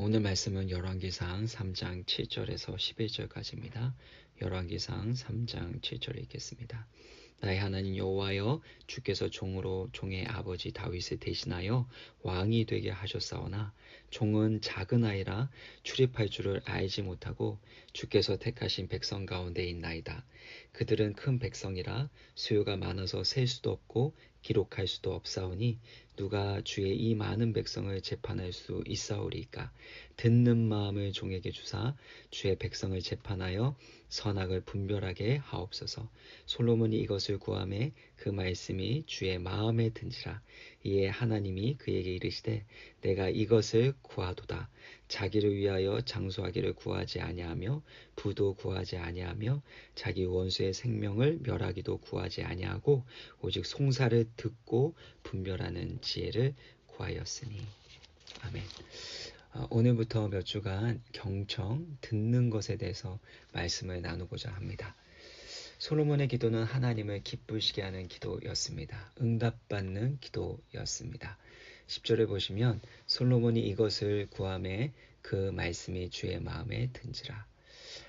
오늘 말씀은 열왕기상 3장 7절에서 11절까지입니다. 열왕기상 3장 7절 읽겠습니다. 나의 하나님 여호와여 주께서 종으로 종의 아버지 다윗을 대신하여 왕이 되게 하셨사오나 종은 작은 아이라 출입할 줄을 알지 못하고 주께서 택하신 백성 가운데 있나이다. 그들은 큰 백성이라 수요가 많아서 셀 수도 없고 기록할 수도 없사오니 누가 주의 이 많은 백성을 재판할 수 있사오리까? 듣는 마음을 종에게 주사 주의 백성을 재판하여 선악을 분별하게 하옵소서. 솔로몬이 이것을 구함에 그 말씀이 주의 마음에 든지라 이에 하나님이 그에게 이르시되 내가 이것을 구하도다 자기를 위하여 장수하기를 구하지 아니하며 부도 구하지 아니하며 자기 원수의 생명을 멸하기도 구하지 아니하고 오직 송사를 듣고 분별하는 지혜를 구하였으니 아멘. 어, 오늘부터 몇 주간 경청 듣는 것에 대해서 말씀을 나누고자 합니다. 솔로몬의 기도는 하나님을 기쁘시게 하는 기도였습니다. 응답받는 기도였습니다. 10절에 보시면 솔로몬이 이것을 구함에 그 말씀이 주의 마음에 든지라.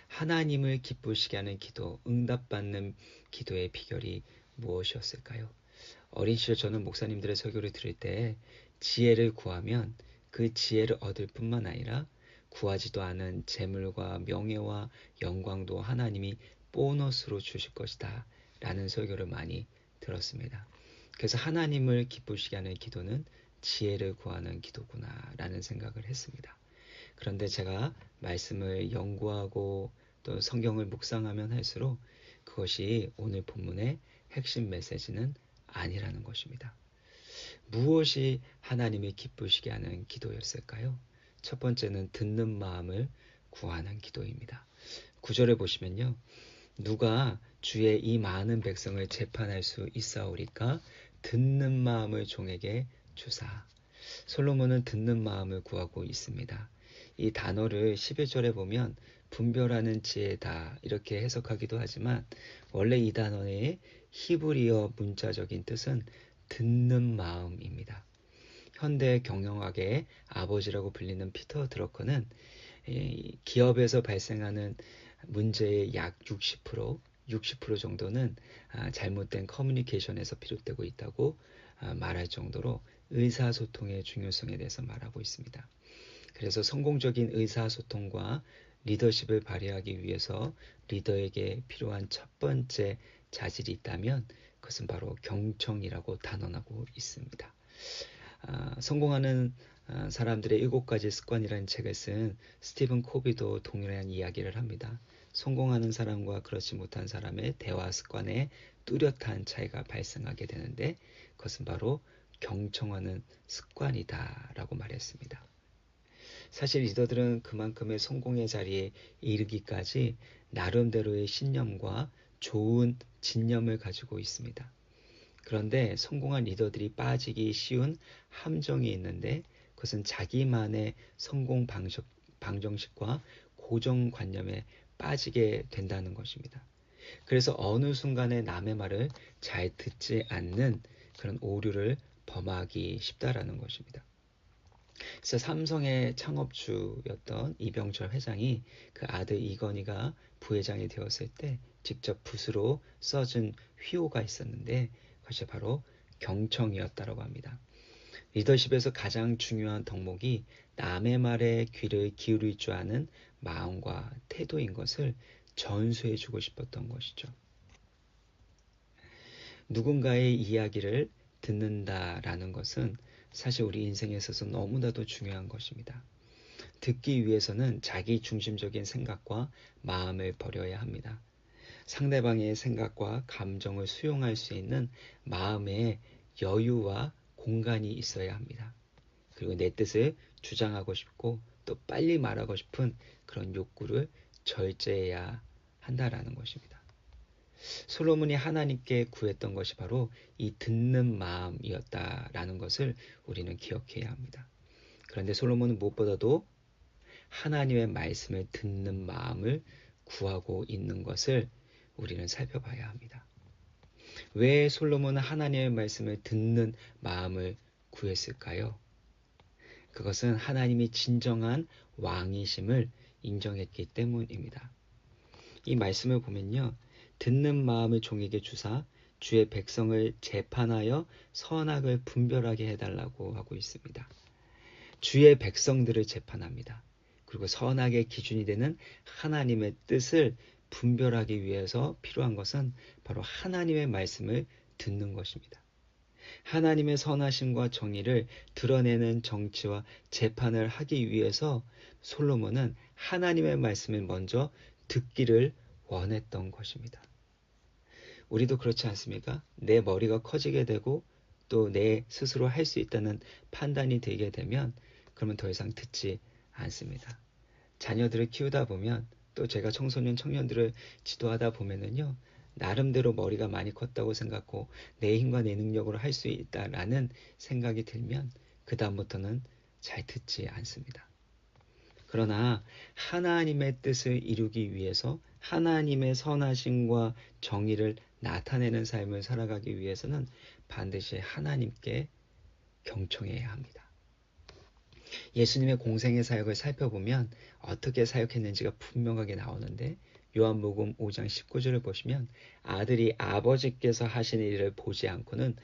하나님을 기쁘시게 하는 기도, 응답받는 기도의 비결이 무엇이었을까요? 어린 시절 저는 목사님들의 설교를 들을 때 지혜를 구하면 그 지혜를 얻을 뿐만 아니라 구하지도 않은 재물과 명예와 영광도 하나님이 보너스로 주실 것이다. 라는 설교를 많이 들었습니다. 그래서 하나님을 기쁘시게 하는 기도는 지혜를 구하는 기도구나 라는 생각을 했습니다. 그런데 제가 말씀을 연구하고 또 성경을 묵상하면 할수록 그것이 오늘 본문의 핵심 메시지는 아니라는 것입니다. 무엇이 하나님이 기쁘시게 하는 기도였을까요? 첫 번째는 듣는 마음을 구하는 기도입니다. 구절에 보시면요. 누가 주의 이 많은 백성을 재판할 수 있사오리까 듣는 마음을 종에게 주사. 솔로몬은 듣는 마음을 구하고 있습니다. 이 단어를 11절에 보면 분별하는 지혜다 이렇게 해석하기도 하지만 원래 이 단어의 히브리어 문자적인 뜻은 듣는 마음입니다. 현대 경영학의 아버지라고 불리는 피터 드러커는 기업에서 발생하는 문제의 약 60%, 60% 정도는 아, 잘못된 커뮤니케이션에서 비롯되고 있다고 아, 말할 정도로 의사소통의 중요성에 대해서 말하고 있습니다. 그래서 성공적인 의사소통과 리더십을 발휘하기 위해서 리더에게 필요한 첫 번째 자질이 있다면 그것은 바로 경청이라고 단언하고 있습니다. 아, 성공하는 아, 사람들의 일곱 가지 습관이라는 책을 쓴 스티븐 코비도 동일한 이야기를 합니다. 성공하는 사람과 그렇지 못한 사람의 대화 습관에 뚜렷한 차이가 발생하게 되는데 그것은 바로 경청하는 습관이다라고 말했습니다. 사실 리더들은 그만큼의 성공의 자리에 이르기까지 나름대로의 신념과 좋은 진념을 가지고 있습니다. 그런데 성공한 리더들이 빠지기 쉬운 함정이 있는데 그것은 자기만의 성공 방식, 방정식과 고정관념에 빠지게 된다는 것입니다. 그래서 어느 순간에 남의 말을 잘 듣지 않는 그런 오류를 범하기 쉽다라는 것입니다. 그래서 삼성의 창업주였던 이병철 회장이 그 아들 이건희가 부회장이 되었을 때 직접 붓으로 써준 휘호가 있었는데 그것이 바로 경청이었다고 합니다. 리더십에서 가장 중요한 덕목이 남의 말에 귀를 기울일 줄 아는 마음과 태도인 것을 전수해 주고 싶었던 것이죠. 누군가의 이야기를 듣는다라는 것은 사실 우리 인생에 있어서 너무나도 중요한 것입니다. 듣기 위해서는 자기 중심적인 생각과 마음을 버려야 합니다. 상대방의 생각과 감정을 수용할 수 있는 마음의 여유와 공간이 있어야 합니다. 그리고 내 뜻을 주장하고 싶고 또 빨리 말하고 싶은 그런 욕구를 절제해야 한다라는 것입니다. 솔로몬이 하나님께 구했던 것이 바로 이 듣는 마음이었다라는 것을 우리는 기억해야 합니다. 그런데 솔로몬은 무엇보다도 하나님의 말씀을 듣는 마음을 구하고 있는 것을 우리는 살펴봐야 합니다. 왜 솔로몬은 하나님의 말씀을 듣는 마음을 구했을까요? 그것은 하나님이 진정한 왕이심을 인정했기 때문입니다. 이 말씀을 보면요. 듣는 마음을 종에게 주사 주의 백성을 재판하여 선악을 분별하게 해달라고 하고 있습니다. 주의 백성들을 재판합니다. 그리고 선악의 기준이 되는 하나님의 뜻을 분별하기 위해서 필요한 것은 바로 하나님의 말씀을 듣는 것입니다. 하나님의 선하심과 정의를 드러내는 정치와 재판을 하기 위해서 솔로몬은 하나님의 말씀을 먼저 듣기를 원했던 것입니다. 우리도 그렇지 않습니까? 내 머리가 커지게 되고 또 내 스스로 할 수 있다는 판단이 되게 되면 그러면 더 이상 듣지 않습니다. 자녀들을 키우다 보면 또 제가 청소년 청년들을 지도하다 보면은요. 나름대로 머리가 많이 컸다고 생각하고 내 힘과 내 능력으로 할 수 있다라는 생각이 들면 그 다음부터는 잘 듣지 않습니다. 그러나 하나님의 뜻을 이루기 위해서 하나님의 선하심과 정의를 나타내는 삶을 살아가기 위해서는 반드시 하나님께 경청해야 합니다. 예수님의 공생의 사역을 살펴보면 어떻게 사역했는지가 분명하게 나오는데 요한복음 5장 19절을 보시면 아들이 아버지께서 하시는 일을 보지 않고는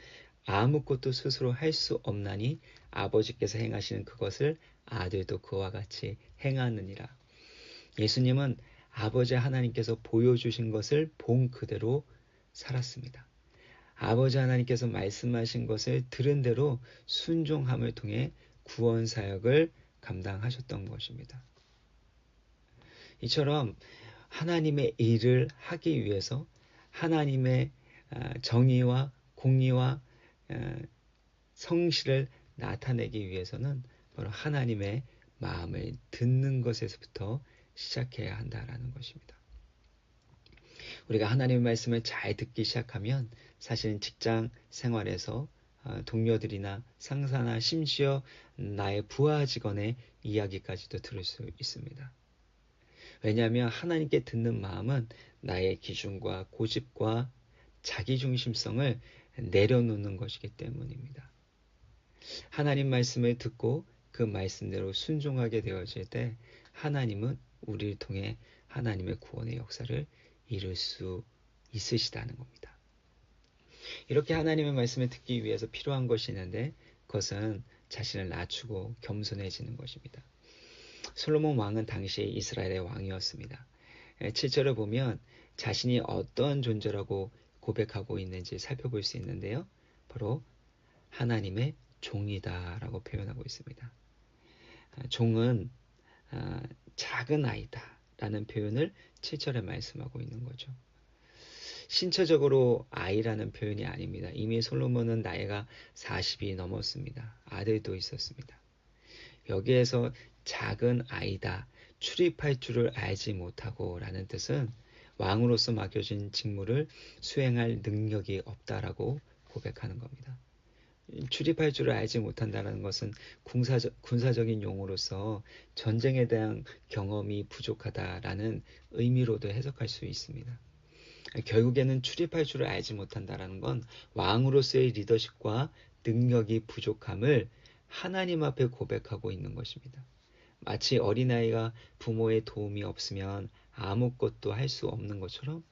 아무것도 스스로 할 수 없나니 아버지께서 행하시는 그것을 아들도 그와 같이 행하느니라. 예수님은 아버지 하나님께서 보여주신 것을 본 그대로 살았습니다. 아버지 하나님께서 말씀하신 것을 들은 대로 순종함을 통해 구원 사역을 감당하셨던 것입니다. 이처럼 하나님의 일을 하기 위해서 하나님의 아, 정의와 공의와 아, 성실을 나타내기 위해서는 바로 하나님의 마음을 듣는 것에서부터 시작해야 한다라는 것입니다. 우리가 하나님의 말씀을 잘 듣기 시작하면 사실은 직장 생활에서 어, 동료들이나 상사나 심지어 나의 부하 직원의 이야기까지도 들을 수 있습니다. 왜냐하면 하나님께 듣는 마음은 나의 기준과 고집과 자기중심성을 내려놓는 것이기 때문입니다. 하나님 말씀을 듣고 그 말씀대로 순종하게 되어질 때 하나님은 우리를 통해 하나님의 구원의 역사를 이룰 수 있으시다는 겁니다. 이렇게 하나님의 말씀을 듣기 위해서 필요한 것이 있는데 그것은 자신을 낮추고 겸손해지는 것입니다. 솔로몬 왕은 당시 이스라엘의 왕이었습니다. 7절을 예, 보면 자신이 어떠한 존재라고 고백하고 있는지 살펴볼 수 있는데요. 바로 하나님의 종이다라고 표현하고 있습니다. 아, 종은 아, 작은 아이다 라는 표현을 7절에 말씀하고 있는 거죠. 신체적으로 아이라는 표현이 아닙니다. 이미 솔로몬은 나이가 40이 넘었습니다. 아들도 있었습니다. 여기에서 작은 아이다, 출입할 줄을 알지 못하고 라는 뜻은 왕으로서 맡겨진 직무를 수행할 능력이 없다라고 고백하는 겁니다. 출입할 줄을 알지 못한다는 것은 군사적, 군사적인 용어로서 전쟁에 대한 경험이 부족하다라는 의미로도 해석할 수 있습니다. 결국에는 출입할 줄을 알지 못한다라는 건 왕으로서의 리더십과 능력이 부족함을 하나님 앞에 고백하고 있는 것입니다. 마치 어린아이가 부모의 도움이 없으면 아무것도 할 수 없는 것처럼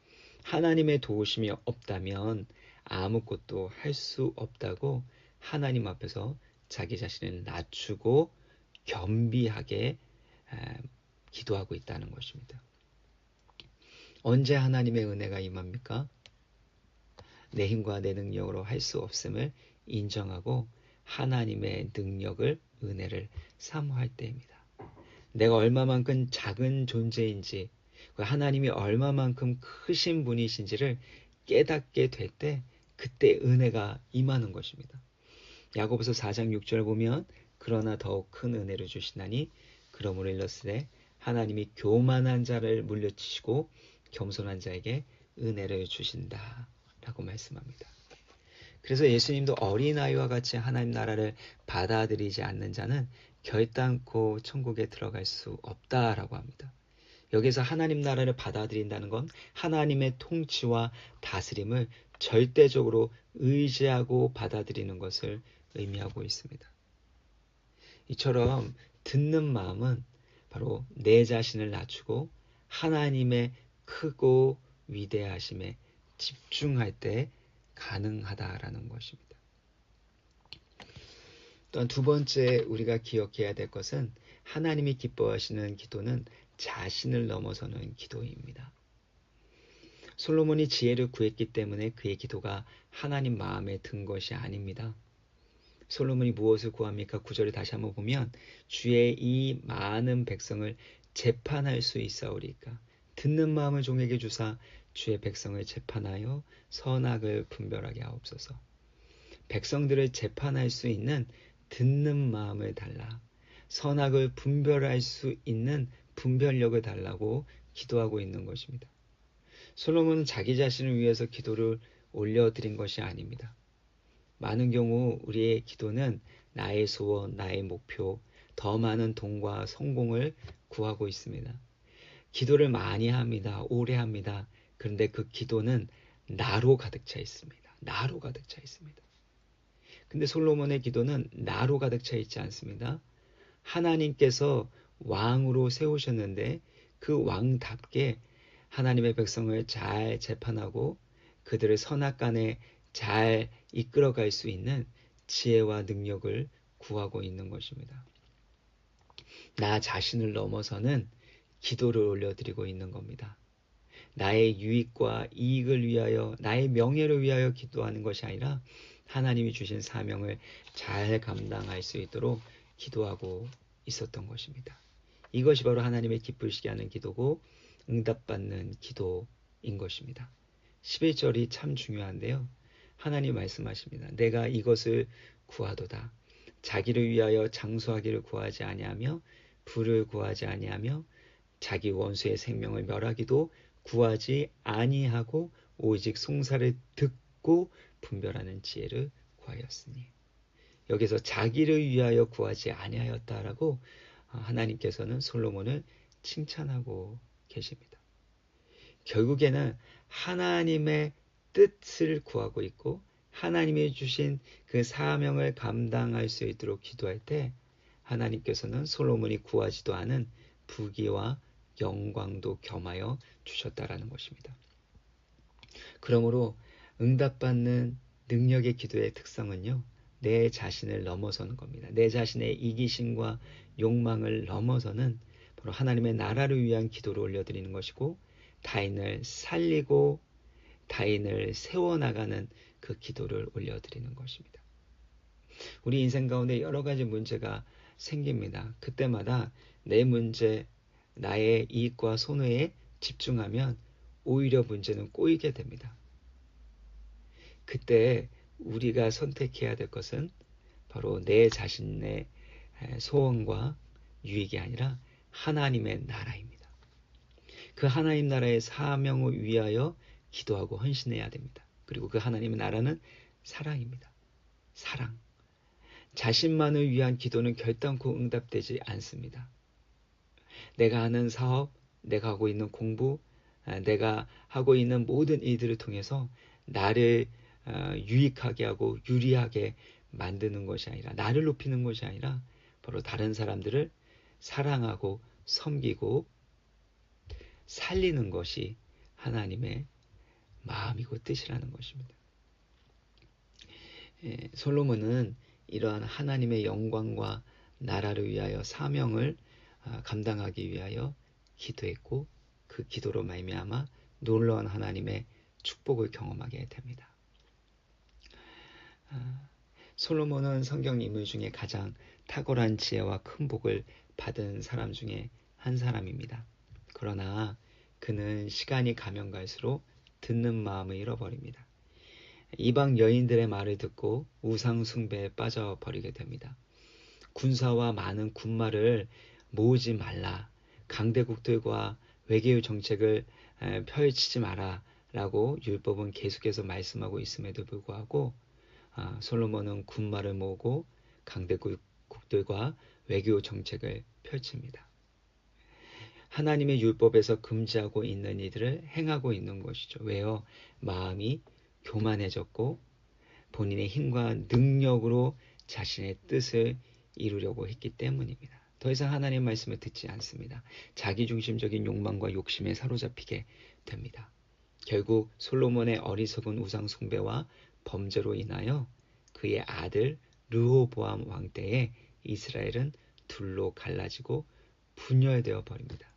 하나님의 도우심이 없다면 아무것도 할 수 없다고 하나님 앞에서 자기 자신을 낮추고 겸비하게 기도하고 있다는 것입니다. 언제 하나님의 은혜가 임합니까? 내 힘과 내 능력으로 할 수 없음을 인정하고 하나님의 능력을 은혜를 사모할 때입니다. 내가 얼마만큼 작은 존재인지 그 하나님이 얼마만큼 크신 분이신지를 깨닫게 될 때 그때 은혜가 임하는 것입니다. 야고보서 4장 6절 보면 그러나 더욱 큰 은혜를 주시나니 그러므로 일렀으되 하나님이 교만한 자를 물려치시고 겸손한 자에게 은혜를 주신다 라고 말씀합니다. 그래서 예수님도 어린아이와 같이 하나님 나라를 받아들이지 않는 자는 결단코 천국에 들어갈 수 없다라고 합니다. 여기서 하나님 나라를 받아들인다는 건 하나님의 통치와 다스림을 절대적으로 의지하고 받아들이는 것을 의미하고 있습니다. 이처럼 듣는 마음은 바로 내 자신을 낮추고 하나님의 크고 위대하심에 집중할 때 가능하다라는 것입니다. 또한 두 번째 우리가 기억해야 될 것은 하나님이 기뻐하시는 기도는 자신을 넘어서는 기도입니다. 솔로몬이 지혜를 구했기 때문에 그의 기도가 하나님 마음에 든 것이 아닙니다. 솔로몬이 무엇을 구합니까? 구절을 다시 한번 보면 주의 이 많은 백성을 재판할 수 있사오리까 듣는 마음을 종에게 주사 주의 백성을 재판하여 선악을 분별하게 하옵소서. 백성들을 재판할 수 있는 듣는 마음을 달라 선악을 분별할 수 있는 분별력을 달라고 기도하고 있는 것입니다. 솔로몬은 자기 자신을 위해서 기도를 올려드린 것이 아닙니다. 많은 경우 우리의 기도는 나의 소원, 나의 목표, 더 많은 돈과 성공을 구하고 있습니다. 기도를 많이 합니다. 오래 합니다. 그런데 그 기도는 나로 가득 차 있습니다. 나로 가득 차 있습니다. 근데 솔로몬의 기도는 나로 가득 차 있지 않습니다. 하나님께서 왕으로 세우셨는데 그 왕답게 하나님의 백성을 잘 재판하고 그들을 선악간에 잘 이끌어갈 수 있는 지혜와 능력을 구하고 있는 것입니다. 나 자신을 넘어서는 기도를 올려드리고 있는 겁니다. 나의 유익과 이익을 위하여, 나의 명예를 위하여 기도하는 것이 아니라 하나님이 주신 사명을 잘 감당할 수 있도록 기도하고 있었던 것입니다. 이것이 바로 하나님의 기쁘시게 하는 기도고 응답받는 기도인 것입니다. 11절이 참 중요한데요. 하나님 말씀하십니다. 내가 이것을 구하도다. 자기를 위하여 장수하기를 구하지 아니하며 불을 구하지 아니하며 자기 원수의 생명을 멸하기도 구하지 아니하고 오직 송사를 듣고 분별하는 지혜를 구하였으니 여기서 자기를 위하여 구하지 아니하였다라고 하나님께서는 솔로몬을 칭찬하고 계십니다. 결국에는 하나님의 뜻을 구하고 있고 하나님이 주신 그 사명을 감당할 수 있도록 기도할 때 하나님께서는 솔로몬이 구하지도 않은 부귀와 영광도 겸하여 주셨다라는 것입니다. 그러므로 응답받는 능력의 기도의 특성은요. 내 자신을 넘어서는 겁니다. 내 자신의 이기심과 욕망을 넘어서는 바로 하나님의 나라를 위한 기도를 올려드리는 것이고 타인을 살리고 타인을 세워나가는 그 기도를 올려드리는 것입니다. 우리 인생 가운데 여러 가지 문제가 생깁니다. 그때마다 내 문제, 나의 이익과 손해에 집중하면 오히려 문제는 꼬이게 됩니다. 그때 우리가 선택해야 될 것은 바로 내 자신의 소원과 유익이 아니라 하나님의 나라입니다. 그 하나님 나라의 사명을 위하여 기도하고 헌신해야 됩니다. 그리고 그 하나님의 나라는 사랑입니다. 사랑. 자신만을 위한 기도는 결단코 응답되지 않습니다. 내가 하는 사업, 내가 하고 있는 공부, 아, 내가 하고 있는 모든 일들을 통해서 나를 아, 유익하게 하고 유리하게 만드는 것이 아니라 나를 높이는 것이 아니라 바로 다른 사람들을 사랑하고 섬기고 살리는 것이 하나님의 마음이고 뜻이라는 것입니다. 예, 솔로몬은 이러한 하나님의 영광과 나라를 위하여 사명을 아, 감당하기 위하여 기도했고 그 기도로 말미암아 놀라운 하나님의 축복을 경험하게 됩니다. 아, 솔로몬은 성경 인물 중에 가장 탁월한 지혜와 큰 복을 받은 사람 중에 한 사람입니다. 그러나 그는 시간이 가면 갈수록 듣는 마음을 잃어버립니다. 이방 여인들의 말을 듣고 우상 숭배에 빠져버리게 됩니다. 군사와 많은 군마를 모으지 말라. 강대국들과 외교의 정책을 펼치지 마라. 라고 율법은 계속해서 말씀하고 있음에도 불구하고 아, 솔로몬은 군마를 모으고 강대국들과 외교 정책을 펼칩니다. 하나님의 율법에서 금지하고 있는 이들을 행하고 있는 것이죠. 왜요? 마음이 교만해졌고 본인의 힘과 능력으로 자신의 뜻을 이루려고 했기 때문입니다. 더 이상 하나님 말씀을 듣지 않습니다. 자기중심적인 욕망과 욕심에 사로잡히게 됩니다. 결국 솔로몬의 어리석은 우상 숭배와 범죄로 인하여 그의 아들 르호보암 왕 때에 이스라엘은 둘로 갈라지고 분열되어 버립니다.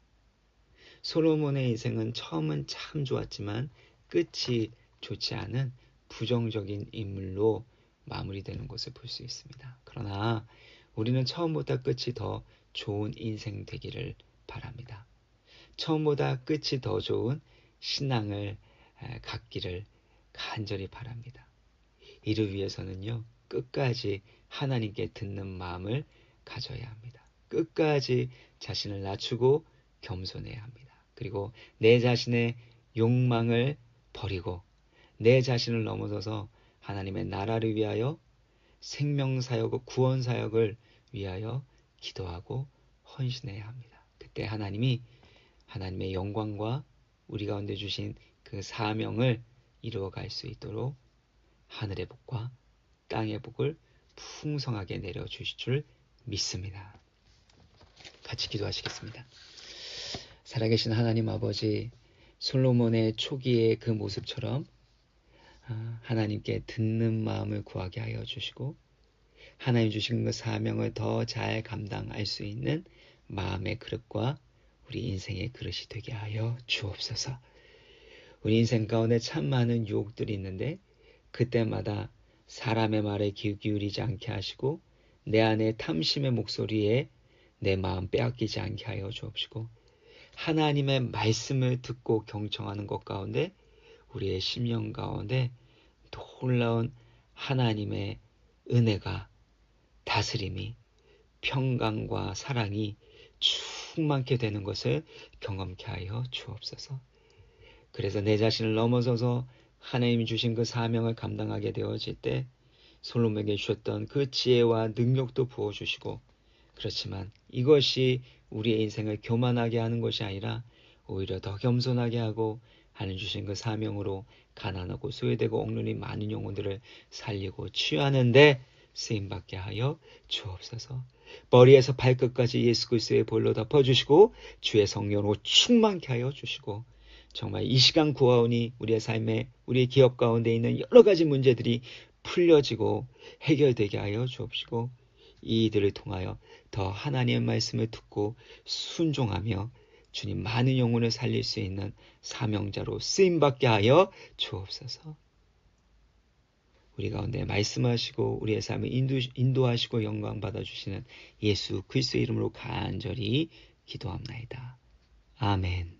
솔로몬의 인생은 처음은 참 좋았지만 끝이 좋지 않은 부정적인 인물로 마무리되는 것을 볼 수 있습니다. 그러나 우리는 처음보다 끝이 더 좋은 인생 되기를 바랍니다. 처음보다 끝이 더 좋은 신앙을 갖기를 간절히 바랍니다. 이를 위해서는요, 끝까지 하나님께 듣는 마음을 가져야 합니다. 끝까지 자신을 낮추고 겸손해야 합니다. 그리고 내 자신의 욕망을 버리고 내 자신을 넘어서서 하나님의 나라를 위하여 생명사역, 구원사역을 위하여 기도하고 헌신해야 합니다. 그때 하나님이 하나님의 영광과 우리 가운데 주신 그 사명을 이루어갈 수 있도록 하늘의 복과 땅의 복을 풍성하게 내려 주실 줄 믿습니다. 같이 기도하시겠습니다. 살아계신 하나님 아버지 솔로몬의 초기의 그 모습처럼 아, 하나님께 듣는 마음을 구하게 하여 주시고 하나님 주신 그 사명을 더 잘 감당할 수 있는 마음의 그릇과 우리 인생의 그릇이 되게 하여 주옵소서. 우리 인생 가운데 참 많은 유혹들이 있는데 그때마다 사람의 말에 귀 기울이지 않게 하시고 내 안에 탐심의 목소리에 내 마음 빼앗기지 않게 하여 주옵시고 하나님의 말씀을 듣고 경청하는 것 가운데 우리의 심령 가운데 놀라운 하나님의 은혜가 다스림이 평강과 사랑이 충만케 되는 것을 경험케 하여 주옵소서. 그래서 내 자신을 넘어서서 하나님이 주신 그 사명을 감당하게 되어질 때 솔로몬에게 주셨던 그 지혜와 능력도 부어주시고 그렇지만 이것이 우리의 인생을 교만하게 하는 것이 아니라 오히려 더 겸손하게 하고 하는 주신 그 사명으로 가난하고 소외되고 억눌린 많은 영혼들을 살리고 치유하는데 쓰임 받게 하여 주옵소서. 머리에서 발끝까지 예수 그리스도의 볼로 덮어 주시고 주의 성령으로 충만케 하여 주시고 정말 이 시간 구하오니 우리의 삶에 우리의 기업 가운데 있는 여러 가지 문제들이 풀려지고 해결되게 하여 주옵시고 이들을 통하여 더 하나님의 말씀을 듣고 순종하며 주님 많은 영혼을 살릴 수 있는 사명자로 쓰임받게 하여 주옵소서. 우리 가운데 말씀하시고 우리의 삶을 인도, 인도하시고 영광 받아주시는 예수 그리스도 이름으로 간절히 기도합나이다. 아멘.